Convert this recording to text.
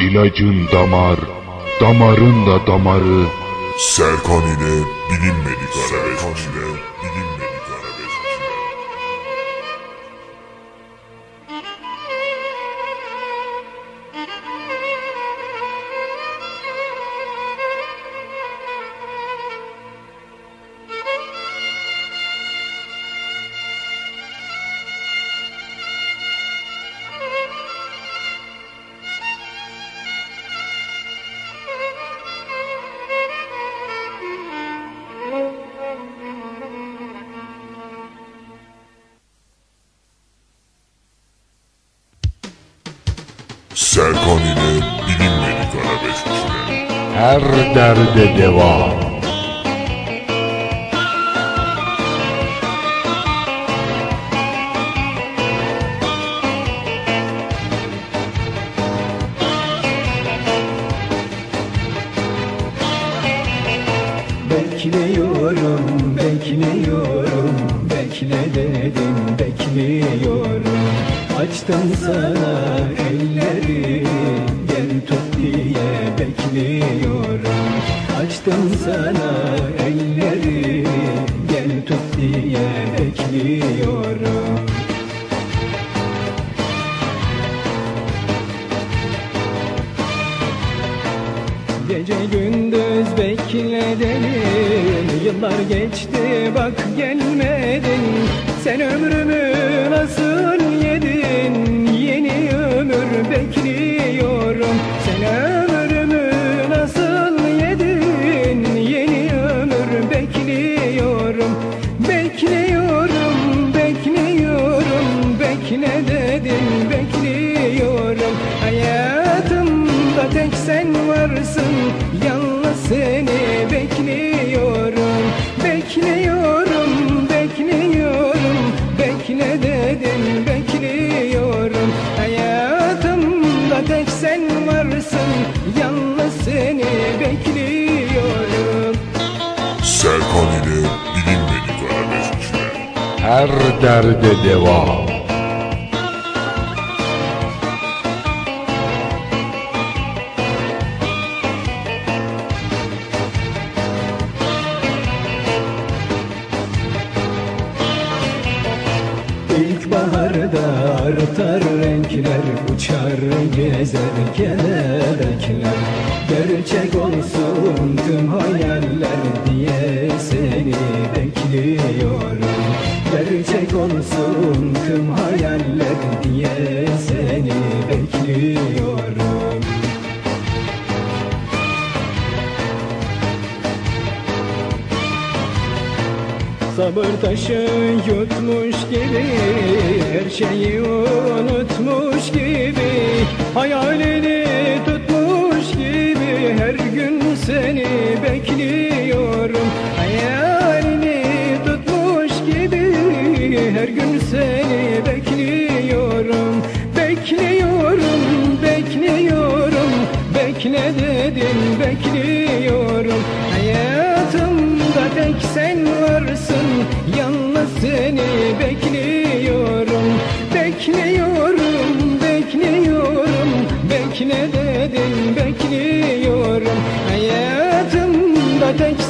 ilacın damar, damarın da damarı. Serkan ile bilinmedik arabeskçiler. Bilinmedik Serkan ile bilinmedik arabeskçiler. Her derde deva. Bekliyorum, bekliyorum, bekle dedim, bekliyorum Açtım sana elleri, gel tut diye bekliyorum. Açtım sana elleri, gel tut diye bekliyorum. Gece gündüz bekledim Yıllar geçti bak gelmedin. Sen ömrümü nasıl seni bekliyorum Bekliyorum, bekliyorum Bekle dedim, bekliyorum Hayatımda tek sen varsın Yalnız seni bekliyorum Serkan ile bilinmedik arabeskçiler. Her derde deva. İlkbaharda artar renkler Uçar gezer kelebekler Gerçek olsun tüm hayaller diye seni bekliyorum. Gerçek olsun tüm hayaller diye seni bekliyorum Sabır taşı yutmuş gibi Her şeyi unutmuş gibi Hayalini tutmuş gibi Her gün seni bekliyorum. Hayalini tutmuş gibi Her gün seni bekliyorum. Bekliyorum, bekliyorum Bekle dedim, bekliyorum tek sen varsın Yalnız seni bekliyorum. Bekliyorum, bekliyorum. Bekle dedim, bekliyorum. Hayatımda tek